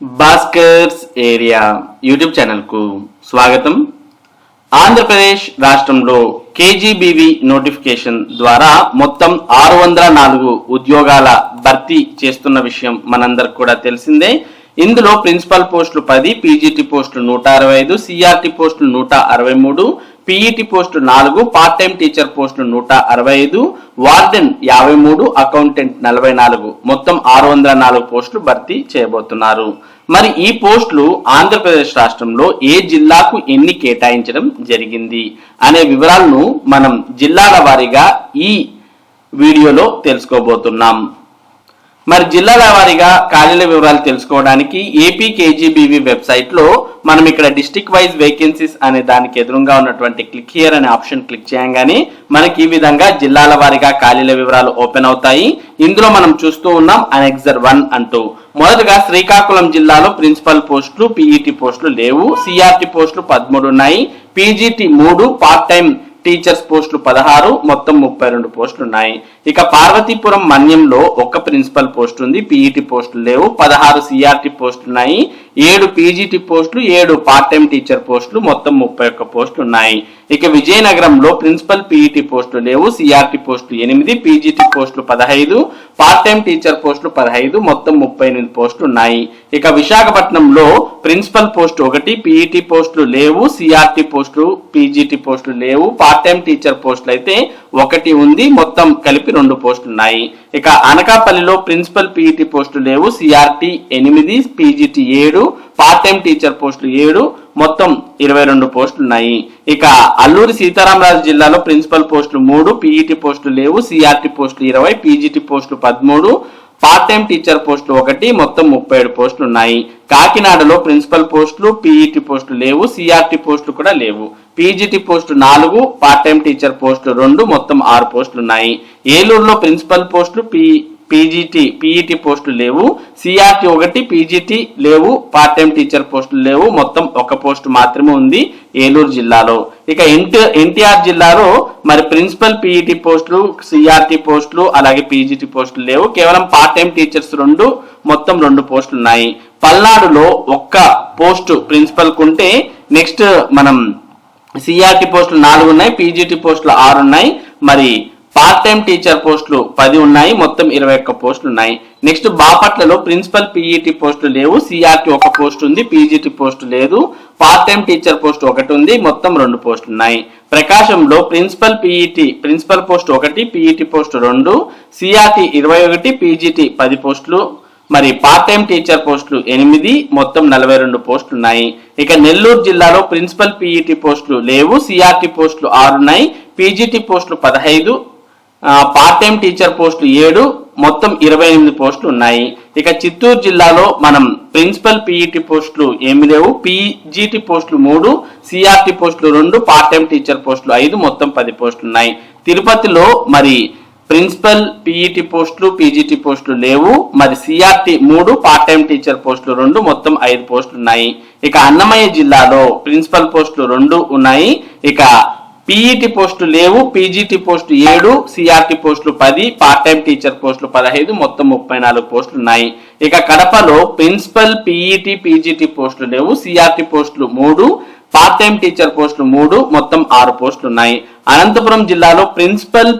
Bhaskar's area YouTube ఛానల్కు స్వాగతం. ఆంధ్రప్రదేశ్ రాష్ట్రంలో కేజీబీవి నోటిఫికేషన్ ద్వారా మొత్తం ఆరు వందల నాలుగు ఉద్యోగాల భర్తీ చేస్తున్న విషయం మనందరికి కూడా తెలిసిందే. ఇందులో ప్రిన్సిపల్ పోస్టులు పది పీజీటీ పోస్టులు నూట అరవై ఐదు సిఆర్టీ పోస్టులు నూట అరవై మూడు పీఈటీ పోస్టు నాలుగు పార్ట్ టైం టీచర్ పోస్టులు నూట అరవై ఐదు వార్డెన్ యాభై మూడు అకౌంటెంట్ నలభై నాలుగు మొత్తం ఆరు వందల నాలుగు పోస్టులు భర్తీ చేయబోతున్నారు. మరి ఈ పోస్టులు ఆంధ్రప్రదేశ్ రాష్ట్రంలో ఏ జిల్లాకు ఎన్ని కేటాయించడం జరిగింది అనే వివరాలను మనం జిల్లాల వారీగా ఈ వీడియోలో తెలుసుకోబోతున్నాం. మరి జిల్లాల వారీగా ఖాళీల వివరాలు తెలుసుకోవడానికి ఏపీ కేజీబీవీ వెబ్సైట్లో మనం ఇక్కడ డిస్టిక్ వైజ్ వేకెన్సీస్ అనే దానికి ఎదురుగా ఉన్నటువంటి క్లిక్ హియర్ అనే ఆప్షన్ క్లిక్ చేయగానే మనకి ఈ విధంగా జిల్లాల వారీగా ఖాళీల వివరాలు ఓపెన్ అవుతాయి. ఇందులో మనం చూస్తూ ఉన్నాం అనెక్సర్ వన్ అంటూ. మొదటగా శ్రీకాకుళం జిల్లాలో ప్రిన్సిపల్ పోస్టులు పీఈటీ పోస్టులు లేవు. సిఆర్టీ పోస్టులు పదమూడు ఉన్నాయి. పీజీటీ మూడు పార్ట్ టైం టీచర్స్ పోస్టులు పదహారు మొత్తం ముప్పై రెండు పోస్టులు ఉన్నాయి ఇక పార్వతీపురం మన్యంలో ఒక్క ప్రిన్సిపల్ పోస్ట్ ఉంది పీఈటీ పోస్టులు లేవు పదహారు సిఆర్టీ పోస్టులు ఉన్నాయి ఏడు పీజీటీ పోస్టులు ఏడు పార్ట్ టైం టీచర్ పోస్టులు మొత్తం ముప్పై ఒక్క పోస్టులు ఉన్నాయి ఇక విజయనగరంలో ప్రిన్సిపల్ పీఈటీ పోస్టులు లేవు సిఆర్టీ పోస్టులు ఎనిమిది పీజీటీ పోస్టులు పదహైదు పార్ట్ టైం టీచర్ పోస్టులు పదహైదు మొత్తం ముప్పై ఎనిమిది పోస్టులు ఉన్నాయి ఇక విశాఖపట్నంలో ప్రిన్సిపల్ పోస్ట్ ఒకటి పీఈటీ పోస్టులు లేవు సిఆర్టీ పోస్టులు పీజీటీ పోస్టులు లేవు పార్ట్ పార్ట్ టైం టీచర్ పోస్టులు అయితే ఒకటి ఉంది. మొత్తం కలిపి రెండు పోస్టులు ఉన్నాయి. ఇక అనకాపల్లిలో ప్రిన్సిపల్ పీఈటీ పోస్టులు లేవు. సిఆర్టీ ఎనిమిది పీజీటీ ఏడు పార్ట్ టైం టీచర్ పోస్టులు ఏడు మొత్తం ఇరవై రెండు పోస్టులు ఉన్నాయి. ఇక అల్లూరి సీతారామరాజు జిల్లాలో ప్రిన్సిపల్ పోస్టులు మూడు పీఈటీ పోస్టులు లేవు. సిఆర్టీ పోస్టులు ఇరవై పీజీటీ పోస్టులు పదమూడు పార్ట్ టైం టీచర్ పోస్టులు ఒకటి మొత్తం ముప్పై ఏడు పోస్టులు ఉన్నాయి. కాకినాడలో ప్రిన్సిపల్ పోస్టులు పీఈటీ పోస్టులు లేవు సిఆర్టీ పోస్టులు కూడా లేవు. పీజీటీ పోస్టు నాలుగు పార్ట్ టైం టీచర్ పోస్టులు రెండు మొత్తం ఆరు పోస్టులు ఉన్నాయి. ఏలూరులో ప్రిన్సిపల్ పోస్టులు పీ పీజీటీ పీఈటీ పోస్టులు లేవు. సిఆర్టీ ఒకటి పీజీటీ లేవు. పార్ట్ టైం టీచర్ పోస్టులు లేవు. మొత్తం ఒక పోస్ట్ మాత్రమే ఉంది ఏలూరు జిల్లాలో. ఇక ఎన్టీ ఎన్టీఆర్ జిల్లాలో మరి ప్రిన్సిపల్ పీఈటీ పోస్టులు సిఆర్టీ పోస్టులు అలాగే పీజీటీ పోస్టులు లేవు. కేవలం పార్ట్ టైం టీచర్స్ రెండు మొత్తం రెండు పోస్టులు ఉన్నాయి. పల్నాడులో ఒక్క పోస్టు ప్రిన్సిపల్ కుంటే నెక్స్ట్ మనం సిఆర్టీ పోస్టులు నాలుగు ఉన్నాయి పీజీటీ పోస్టులు ఆరు ఉన్నాయి. మరి పార్ట్ టైం టీచర్ పోస్టులు పది ఉన్నాయి మొత్తం ఇరవై ఒక్క పోస్టులు ఉన్నాయి. నెక్స్ట్ బాపట్లలో ప్రిన్సిపల్ పీఈటీ పోస్టులు లేవు సిఆర్టీ ఒక పోస్ట్ ఉంది పీజీటీ పోస్టు లేదు. పార్ట్ టైం టీచర్ పోస్ట్ ఒకటి ఉంది మొత్తం రెండు పోస్టులు ఉన్నాయి. ప్రకాశంలో ప్రిన్సిపల్ పీఈటీ ప్రిన్సిపల్ పోస్ట్ ఒకటి పీఈటీ పోస్ట్ రెండు సిఆర్టీ ఇరవై ఒకటి పీజీటీ పది పోస్టులు మరి పార్ట్ టైం టీచర్ పోస్టులు ఎనిమిది మొత్తం నలభై రెండు పోస్టులు ఉన్నాయి. ఇక నెల్లూరు జిల్లాలో ప్రిన్సిపల్ పీఈటీ పోస్టులు లేవు సిఆర్టీ పోస్టులు ఆరు ఉన్నాయి పీజీటీ పోస్టులు పదహైదు పార్ట్ టైం టీచర్ పోస్టులు ఏడు మొత్తం ఇరవై ఎనిమిది పోస్టులు ఉన్నాయి. ఇక చిత్తూరు జిల్లాలో మనం ప్రిన్సిపల్ పీఈటీ పోస్టులు ఏమి లేవు. పీజీటీ పోస్టులు మూడు సిఆర్టీ పోస్టులు రెండు పార్ట్ టైం టీచర్ పోస్టులు ఐదు మొత్తం పది పోస్టులు ఉన్నాయి. తిరుపతిలో మరి ప్రిన్సిపల్ పీఈటీ పోస్టులు పీజీటీ పోస్టులు లేవు. మరి సిఆర్టీ మూడు పార్ట్ టైం టీచర్ పోస్టులు రెండు మొత్తం ఐదు పోస్టులు ఉన్నాయి. ఇక అన్నమయ్య జిల్లాలో ప్రిన్సిపల్ పోస్టులు రెండు ఉన్నాయి. ఇక పీఈటీ పోస్టులు లేవు పీజీటీ పోస్టు ఏడు సిఆర్టీ పోస్టులు పది పార్ట్ టైం టీచర్ పోస్టులు పదహైదు మొత్తం ముప్పై నాలుగు పోస్టులు ఉన్నాయి. ఇక కడపలో ప్రిన్సిపల్ పీఈటీ పీజీటీ పోస్టులు లేవు సిఆర్టీ పోస్టులు మూడు పార్ట్ టైం టీచర్ పోస్టులు మూడు మొత్తం ఆరు పోస్టులు ఉన్నాయి. అనంతపురం జిల్లాలో ప్రిన్సిపల్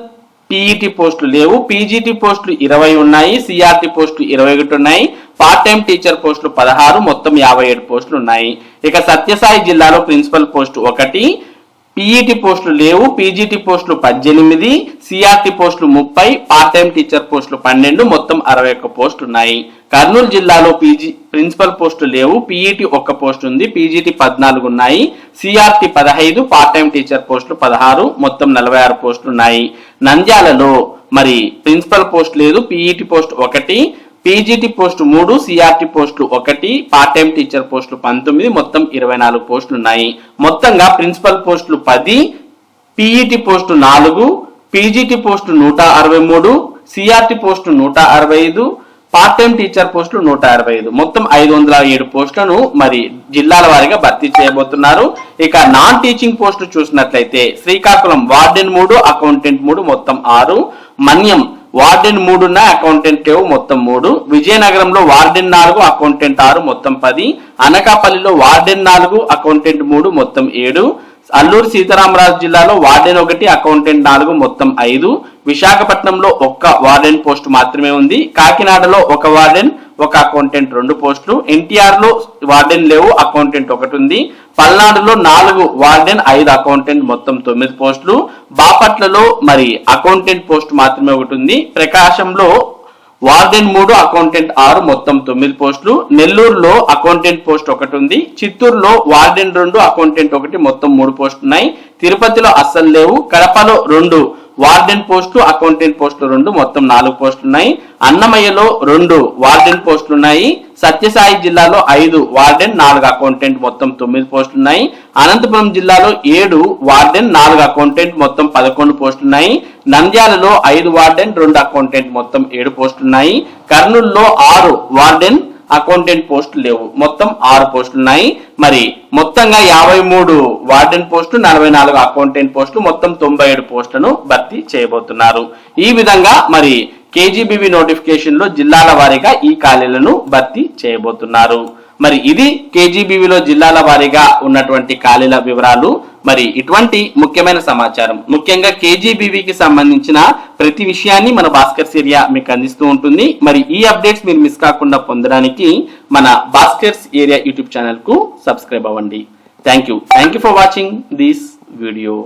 పీఈటీ పోస్టులు లేవు పీజీటీ పోస్టులు ఇరవై ఉన్నాయి సిఆర్టీ పోస్టులు ఇరవై ఒకటి ఉన్నాయి పార్ట్ టైం టీచర్ పోస్టులు పదహారు మొత్తం యాభై ఏడు పోస్టులు ఉన్నాయి. ఇక సత్యసాయి జిల్లాలో ప్రిన్సిపల్ పోస్టు ఒకటి పీఈటీ పోస్టులు లేవు పీజీటీ పోస్టులు పద్దెనిమిది సిఆర్టీ పోస్టులు ముప్పై పార్ట్ టైం టీచర్ పోస్టులు పన్నెండు మొత్తం అరవై ఒక్క పోస్టులు ఉన్నాయి. కర్నూలు జిల్లాలో పీజీ ప్రిన్సిపల్ పోస్టులు లేవు పీఈటీ ఒక్క పోస్ట్ ఉంది పీజీటీ పద్నాలుగు ఉన్నాయి సిఆర్టీ పదహైదు పార్ట్ టైం టీచర్ పోస్టులు పదహారు మొత్తం నలభై ఆరు పోస్టులు ఉన్నాయి. నంద్యాలలో మరి ప్రిన్సిపల్ పోస్ట్ లేదు పీఈటీ పోస్ట్ ఒకటి పీజీటీ పోస్టు మూడు సిఆర్టీ పోస్టులు ఒకటి పార్ట్ టైం టీచర్ పోస్టులు పంతొమ్మిది మొత్తం ఇరవై నాలుగు పోస్టులు ఉన్నాయి. మొత్తంగా ప్రిన్సిపల్ పోస్టులు పది పీఈటీ పోస్టు నాలుగు పీజీటీ పోస్టు నూట అరవై మూడు సిఆర్టీ పోస్టు నూట అరవై ఐదు పార్ట్ టైం టీచర్ పోస్టులు నూట అరవై ఐదు. మొత్తం ఐదు వందల ఏడు పోస్టులను మరి జిల్లాల వారీగా భర్తీ చేయబోతున్నారు. ఇక నాన్ టీచింగ్ పోస్టులు చూసినట్లయితే శ్రీకాకుళం వార్డెన్ మూడు అకౌంటెంట్ మూడు మొత్తం ఆరు. మన్యం వార్డెన్ మూడు ఉన్నాయి అకౌంటెంట్ లేవు మొత్తం మూడు. విజయనగరంలో వార్డెన్ నాలుగు అకౌంటెంట్ ఆరు మొత్తం పది. అనకాపల్లిలో వార్డెన్ నాలుగు అకౌంటెంట్ మూడు మొత్తం ఏడు. అల్లూరు సీతారామరాజు జిల్లాలో వార్డెన్ ఒకటి అకౌంటెంట్ నాలుగు మొత్తం ఐదు. విశాఖపట్నంలో ఒక్క వార్డెన్ పోస్ట్ మాత్రమే ఉంది. కాకినాడలో ఒక వార్డెన్ ఒక అకౌంటెంట్ రెండు పోస్టులు. ఎన్టీఆర్లో వార్డెన్ లేవు అకౌంటెంట్ ఒకటి ఉంది. పల్నాడులో నాలుగు వార్డెన్ ఐదు అకౌంటెంట్ మొత్తం తొమ్మిది పోస్టులు. బాపట్లలో మరి అకౌంటెంట్ పోస్ట్ మాత్రమే ఒకటి ఉంది. ప్రకాశంలో వార్డెన్ మూడు అకౌంటెంట్ ఆరు మొత్తం తొమ్మిది పోస్టులు. నెల్లూరులో అకౌంటెంట్ పోస్ట్ ఒకటి ఉంది. చిత్తూరులో వార్డెన్ రెండు అకౌంటెంట్ ఒకటి మొత్తం మూడు పోస్టులు ఉన్నాయి. తిరుపతిలో అస్సలు లేవు. కడపలో రెండు వార్డెన్ పోస్టు అకౌంటెంట్ పోస్టులు రెండు మొత్తం నాలుగు పోస్టులు ఉన్నాయి అన్నమయ్యలో రెండు వార్డెన్ పోస్టులు ఉన్నాయి సత్యసాయి జిల్లాలో ఐదు వార్డెన్ నాలుగు అకౌంటెంట్ మొత్తం తొమ్మిది పోస్టులు ఉన్నాయి అనంతపురం జిల్లాలో ఏడు వార్డెన్ నాలుగు అకౌంటెంట్ మొత్తం పదకొండు పోస్టులు ఉన్నాయి నంద్యాలలో ఐదు వార్డెన్ రెండు అకౌంటెంట్ మొత్తం ఏడు పోస్టులు ఉన్నాయి కర్నూలులో ఆరు వార్డెన్ అకౌంటెంట్ పోస్టులు లేవు. మొత్తం ఆరు పోస్టులు ఉన్నాయి. మరి మొత్తంగా యాభై మూడు వార్డెన్ పోస్టు నలభై నాలుగు అకౌంటెంట్ పోస్టులు మొత్తం తొంభై ఏడు పోస్టులను భర్తీ చేయబోతున్నారు. ఈ విధంగా మరి కేజీబీవీ నోటిఫికేషన్లో జిల్లాల వారీగా ఈ ఖాళీలను భర్తీ చేయబోతున్నారు. మరి ఇది కేజీబీవీలో జిల్లాల వారీగా ఉన్నటువంటి ఖాళీల వివరాలు. మరి ఇటువంటి ముఖ్యమైన సమాచారం. ముఖ్యంగా కేజీబీవీకి సంబంధించిన ప్రతి విషయాన్ని మన భాస్కర్ ఏరియా మీకు అందిస్తూ ఉంటుంది. మరి ఈ అప్డేట్స్ మీరు మిస్ కాకుండా పొందడానికి మన భాస్కర్స్ ఏరియా యూట్యూబ్ ఛానల్కు సబ్స్క్రైబ్ అవ్వండి. Thank you. Thank you for watching this video.